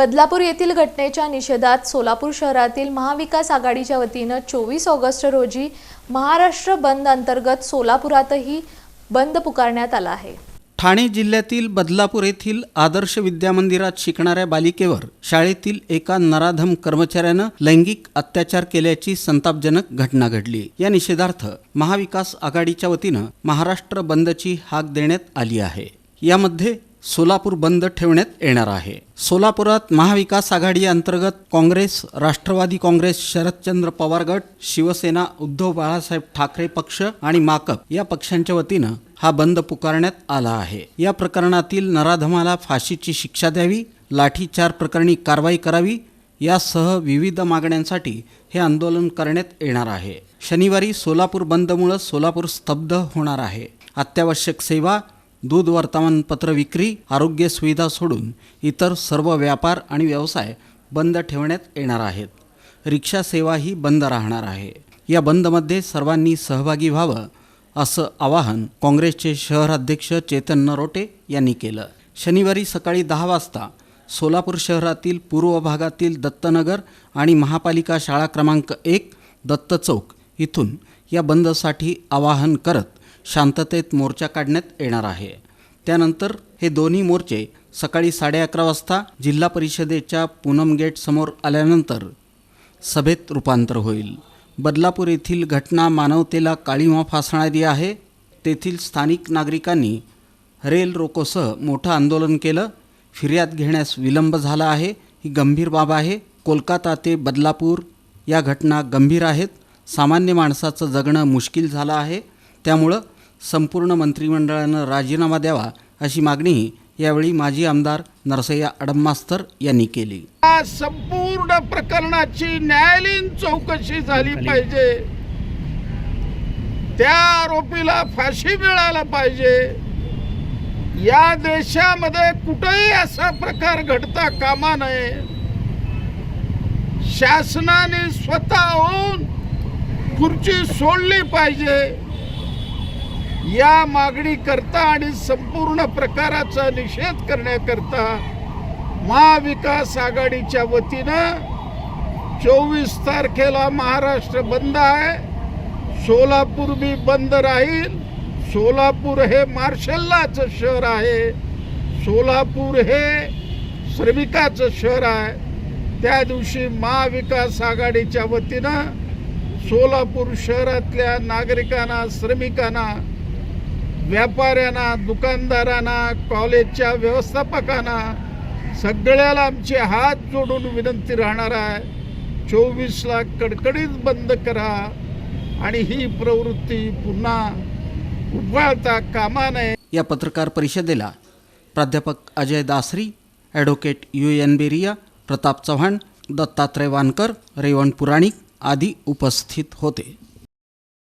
बदलापूर येथील घटनेच्या निषेधात सोलापूर शहरातील महाविकास आघाडीच्या वतीनं चोवीस ऑगस्ट रोजी महाराष्ट्र बंद अंतर्गत सोलापुरातही बंद पुकारण्यात आला आहे. ठाणे जिल्ह्यातील बदलापूर येथील आदर्श विद्यामंदिरात शिकणाऱ्या बालिकेवर शाळेतील एका नराधम कर्मचाऱ्यानं लैंगिक अत्याचार केल्याची संतापजनक घटना घडली. या निषेधार्थ महाविकास आघाडीच्या वतीनं महाराष्ट्र बंदची हाक देण्यात आली आहे. यामध्ये सोलापूर बंद ठेवण्यात येणार आहे. सोलापुरात महाविकास आघाडी अंतर्गत काँग्रेस राष्ट्रवादी काँग्रेस शरदचंद्र पवार गट शिवसेना उद्धव बाळासाहेब ठाकरे पक्ष आणि माकप या पक्षांच्या वतीनं हा बंद पुकारण्यात आला आहे. या प्रकरणातील नराधमाला फाशीची शिक्षा द्यावी लाठीचार प्रकरणी कारवाई करावी यासह विविध मागण्यांसाठी हे आंदोलन करण्यात येणार आहे. शनिवारी सोलापूर बंदमुळं सोलापूर स्तब्ध होणार आहे. अत्यावश्यक सेवा दूध वर्तमानपत्र विक्री आरोग्य सुविधा सोडून इतर सर्व व्यापार आणि व्यवसाय बंद ठेवण्यात येणार आहेत. रिक्षा सेवाही बंद राहणार आहे. या बंदमध्ये सर्वांनी सहभागी व्हावं असं आवाहन काँग्रेसचे शहराध्यक्ष चेतन नरोटे यांनी केलं. शनिवारी सकाळी दहा वाजता सोलापूर शहरातील पूर्व भागातील दत्तनगर आणि महापालिका शाळा क्रमांक एक दत्त चौक इथून या बंदसाठी आवाहन करत शांततेत मोर्चा काढण्यात येणार आहे. त्यानंतर हे दोन्ही मोर्चे सकाळी साडे अकरा वाजता जिल्हा परिषदेच्या पूनम गेट समोर आल्यानंतर सभेत रूपांतर होईल. बदलापूर येथील घटना मानवतेला काळीमा फासणारी आहे. तेथील स्थानिक नागरिकांनी रेल रोकोसह मोठं आंदोलन केलं. फिर्याद घेण्यास विलंब झाला आहे. ही गंभीर बाब आहे. कोलकाता ते बदलापूर या घटना गंभीर आहेत. सामान्य माणसाचं जगणं मुश्किल झालं आहे. त्यामुळं संपूर्ण मंत्रिमंडळानं राजीनामा द्यावा अशी मागणीही यावेळी माजी आमदार नरसय्या अडम्मास्तर यांनी केली. या संपूर्ण प्रकरणाची न्यायालयीन चौकशी झाली पाहिजे. त्या आरोपीला फाशी मिळायला पाहिजे. या देशामध्ये कुठेही असा प्रकार घडता कामा नये. शासनाने स्वतःहून खुर्ची सोडली पाहिजे. या मागणी करता आणि संपूर्ण प्रकाराचा निषेध करण्याकरता महाविकास आघाडीच्या वतीनं चोवीस तारखेला महाराष्ट्र बंद आहे. सोलापूर बी बंद राहील. सोलापूर हे मार्शल्लाचं शहर आहे. सोलापूर हे श्रमिकाचं शहर आहे. त्या दिवशी महाविकास आघाडीच्या वतीनं सोलापूर शहरातल्या नागरिकांना श्रमिकांना व्यापाऱ्यांना दुकानदारांना कॉलेजच्या व्यवस्थापकांना सगळ्याला आमचे हात जोडून विनंती राहणार आहे. चोवीसला कडकडीत बंद करा आणि ही प्रवृत्ती पुन्हा उभारता कामा नये. या पत्रकार परिषदेला प्राध्यापक Ajay Dasari advocate U N Beriya Pratap Chavan Dattatray Wankar Revan Puranik आदी उपस्थित होते.